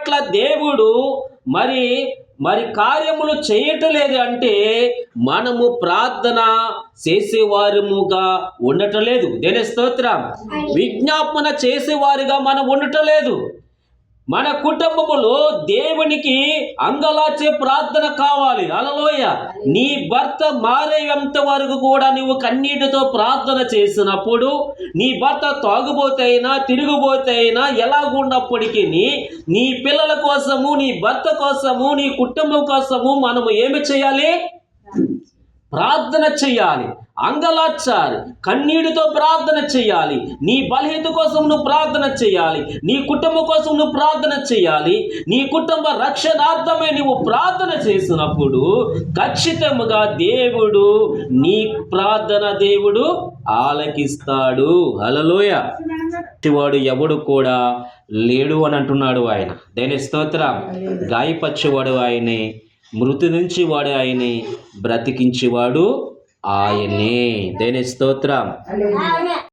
పట్ల దేవుడు మరి మరి కార్యములు చేయటలేదు అంటే మనము ప్రార్థన చేసేవారముగా ఉండటలేదు. దేని స్తోత్రం? విజ్ఞాపన చేసేవారిగా మనం ఉండటలేదు. మన కుటుంబములో దేవునికి అంగలాచే ప్రార్థన కావాలి. అలలోయ నీ భర్త మారేంత వరకు కూడా నువ్వు కన్నీటితో ప్రార్థన చేసినప్పుడు నీ భర్త తాగిపోతైనా తిరిగిపోతే అయినా ఎలాగున్నప్పటికీ నీ పిల్లల కోసము నీ భర్త కోసము నీ కుటుంబం కోసము మనము ఏమి చేయాలి? ప్రార్థన చేయాలి. అంగలార్చాలి కన్నీటితో ప్రార్థన చెయ్యాలి నీ బలహీత కోసం నువ్వు ప్రార్థన చెయ్యాలి నీ కుటుంబం కోసం నువ్వు ప్రార్థన చెయ్యాలి నీ కుటుంబ రక్షణార్థమై నువ్వు ప్రార్థన చేసినప్పుడు ఖచ్చితంగా దేవుడు నీ ప్రార్థన దేవుడు ఆలకిస్తాడు. హలలోయ వాడు ఎవడు కూడా లేడు అని అంటున్నాడు ఆయన. దేని స్తోత్రం. గాయపచ్చేవాడు ఆయనే మృతి నుంచి వాడు ఆయనే బ్రతికించేవాడు ఆయనే. దేని స్తోత్రం?